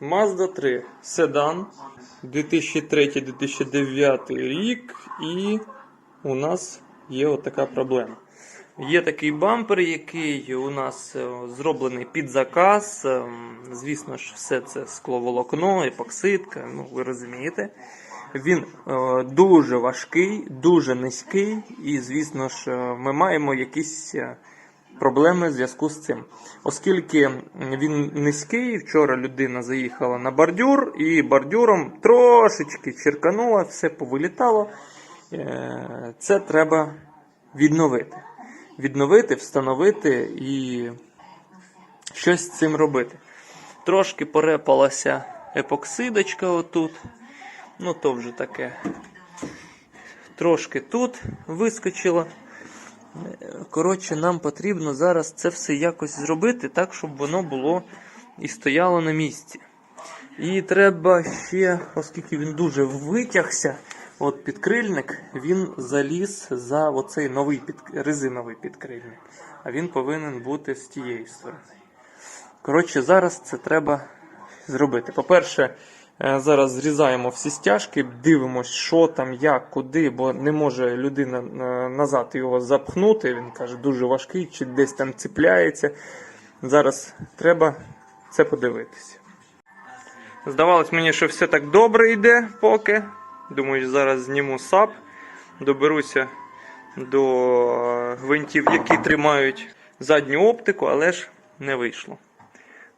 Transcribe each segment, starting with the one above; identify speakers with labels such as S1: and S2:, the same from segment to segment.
S1: Mazda 3 седан 2003-2009 рік, і у нас є отака проблема. Є такий бампер, який у нас е, зроблений під заказ. Ем, Звісно ж, все це скловолокно, епоксидка, ну ви розумієте. Він е, дуже важкий, дуже низький, і, звісно ж, е, ми маємо якісь проблеми в зв'язку з цим. Оскільки він низький, вчора людина заїхала на бордюр, і бордюром трошечки черканула, все повилітало. Е, Це треба відновити. Відновити, встановити і щось з цим робити. Трошки порепалася епоксидочка отут. Ну, то вже таке. Трошки тут вискочило. Коротше, нам потрібно зараз це все якось зробити так, щоб воно було і стояло на місці. І треба ще, оскільки він дуже витягся, от підкрильник, він заліз за оцей новий під... резиновий підкрильник. А він повинен бути з тієї сторони. Коротше, зараз це треба зробити. По-перше, зараз зрізаємо всі стяжки, дивимося, що там, як, куди, бо не може людина е, назад його запхнути. Він каже, дуже важкий, чи десь там ціпляється. Зараз треба це подивитися. Здавалось мені, що все так добре йде поки. Думаю, зараз зніму сап, доберуся до е, гвинтів, які тримають задню оптику, але ж не вийшло.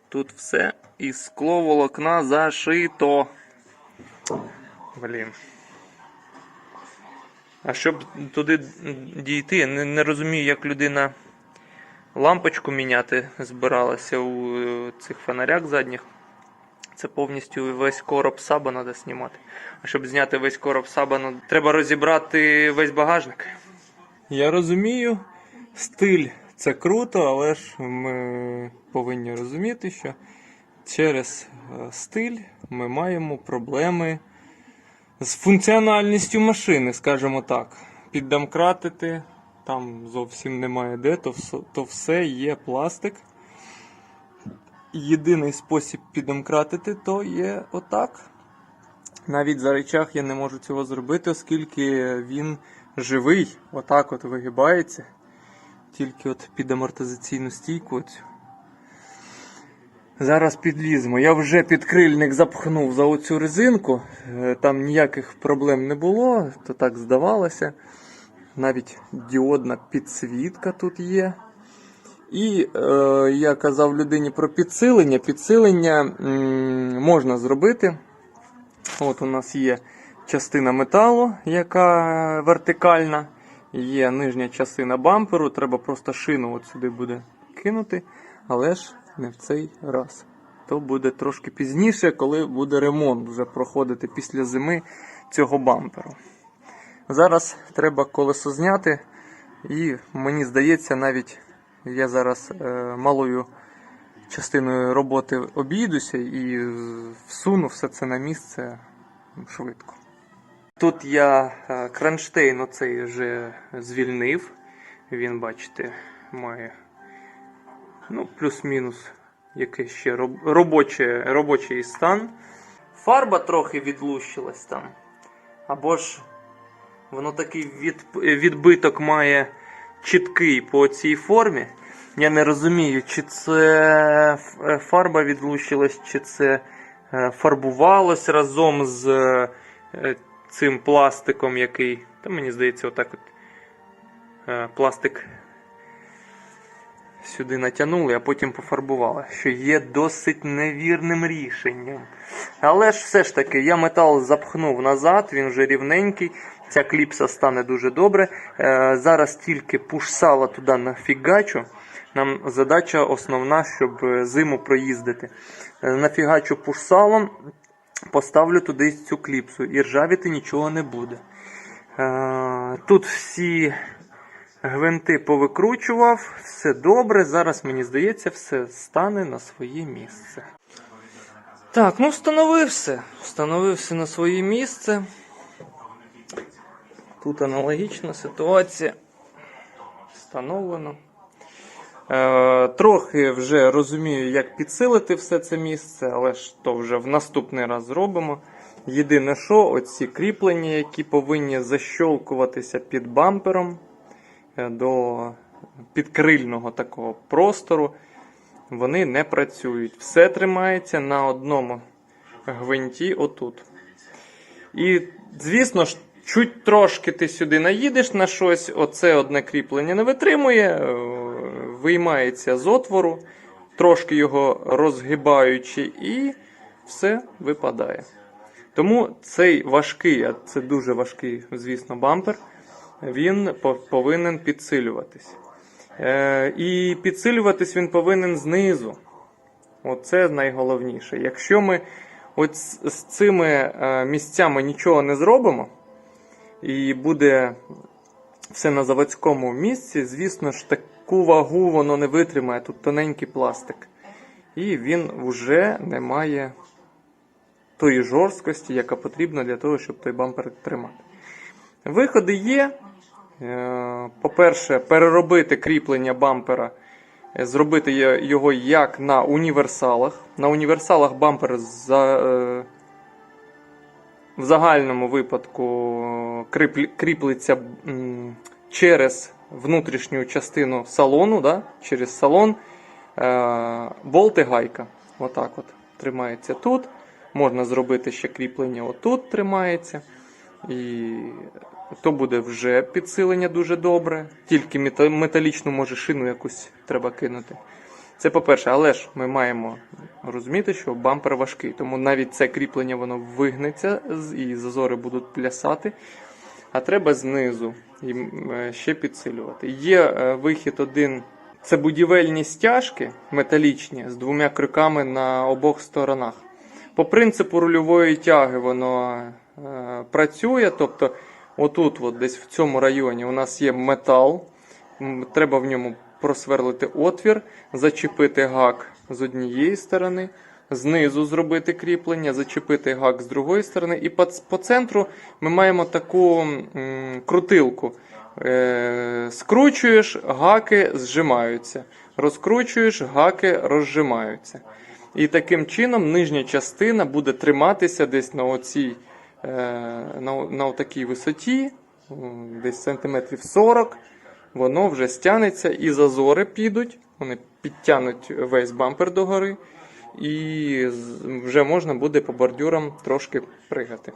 S1: Тут все із скло волокна зашито. Блін. А щоб туди дійти, я не, не розумію, як людина лампочку міняти збиралася у е, цих фонарях задніх. Це повністю весь короб саба треба знімати. А щоб зняти весь короб саба, ну, треба розібрати весь багажник. Я розумію, стиль це круто, але ж ми повинні розуміти, що через е, стиль ми маємо проблеми з функціональністю машини, скажімо так. Піддомкратити, там зовсім немає де, то то все є пластик. Єдиний спосіб піддомкратити то є отак. Навіть за речах я не можу цього зробити, оскільки він живий, отак от вигибається. Тільки от під амортизаційну стійку. Оцю. Зараз підліземо. Я вже підкрильник запхнув за оцю резинку. Е, Там ніяких проблем не було, то так здавалося. Навіть діодна підсвітка тут є. І е, я казав людині про підсилення. Підсилення можна зробити. От у нас є частина металу, яка вертикальна. Є нижня частина бамперу. Треба просто шину от сюди буде кинути. Але ж не в цей раз. То буде трошки пізніше, коли буде ремонт вже проходити після зими цього бамперу. Зараз треба колесо зняти, і мені здається, навіть я зараз е, малою частиною роботи обійдуся і всуну все це на місце швидко. Тут я е, кронштейн оцей вже звільнив. Він, бачите, має ну, плюс-мінус якийсь ще роб- робоче, робочий стан. Фарба трохи відлущилась там. Або ж воно такий від, відбиток має чіткий по цій формі. Я не розумію, чи це е, фарба відлущилась, чи це е, фарбувалось разом з е, цим пластиком, який. Та мені здається, отак от пластик сюди натягнули, а потім пофарбували, що є досить невірним рішенням. Але ж все ж таки, я метал запхнув назад, він вже рівненький. Ця кліпса стане дуже добре. Е, зараз тільки пуш-сала туди нафігачу. Нам задача основна, щоб е, зиму проїздити. Е, нафігачу пуш-салом, поставлю туди цю кліпсу і ржавіти нічого не буде. Тут всі гвинти повикручував, все добре. Зараз, мені здається, все стане на своє місце. Так, ну встановив все. Встановив все на своє місце. Тут аналогічна ситуація. Встановлено. Е, трохи вже розумію, як підсилити все це місце, але ж то вже в наступний раз зробимо. Єдине, що оці кріплення, які повинні защолкуватися під бампером до підкрильного такого простору, вони не працюють. Все тримається на одному гвинті отут. І, звісно ж, чуть трошки ти сюди наїдеш на щось, оце одне кріплення не витримує, е, виймається з отвору, трошки його розгибаючи, і все випадає. Тому цей важкий, а це дуже важкий, звісно, бампер, він повинен підсилюватись. Е, і підсилюватись він повинен знизу. Оце найголовніше. Якщо ми от з цими е, місцями нічого не зробимо, і буде все на заводському місці, звісно ж, таку вагу воно не витримає. Тут тоненький пластик. І він вже не має тої жорсткості, яка потрібна для того, щоб той бампер тримати. Виходи є. Е, По-перше, переробити кріплення бампера, е, зробити його як на універсалах. На універсалах бампер за, е, в загальному випадку кріплеться через внутрішню частину салону, да? через салон. Болт і гайка. Отак от тримається тут. Можна зробити ще кріплення отут тримається. І то буде вже підсилення дуже добре. Тільки металічну, може, шину якусь треба кинути. Це по-перше, але ж ми маємо розуміти, що бампер важкий, тому навіть це кріплення воно вигнеться і зазори будуть плясати. А треба знизу е, ще підсилювати. Є е, вихід один. Це будівельні стяжки металічні з двома крюками на обох сторонах. По принципу рульової тяги воно е, працює. Тобто, отут, от десь в цьому районі, у нас є метал. Треба в ньому просверлити отвір, зачепити гак з однієї сторони, знизу зробити кріплення, зачепити гак з другої сторони. І по, центру ми маємо таку крутилку. Е, скручуєш, гаки зжимаються. Розкручуєш, гаки розжимаються. І таким чином нижня частина буде триматися десь на оцій, на, на такій висоті, десь сантиметрів 40. Воно вже стягнеться і зазори підуть, вони підтягнуть весь бампер догори, і вже можна буде по бордюрам трошки пригати.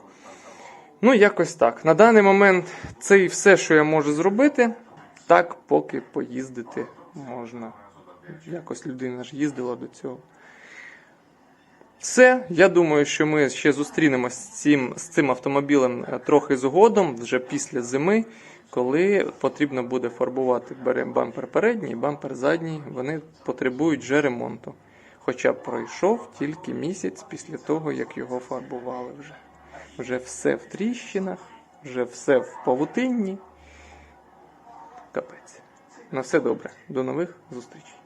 S1: Ну, якось так. На даний момент це і все, що я можу зробити. Так, поки поїздити можна. Якось людина ж їздила до цього. Все, я думаю, що ми ще зустрінемось з цим, з цим автомобілем е, трохи згодом, вже після зими, коли потрібно буде фарбувати бампер передній бампер задній. Вони потребують вже ремонту. Хоча пройшов тільки місяць після того, як його фарбували вже. Вже все в тріщинах, вже все в павутинні. Капець. На все добре. До нових зустрічей.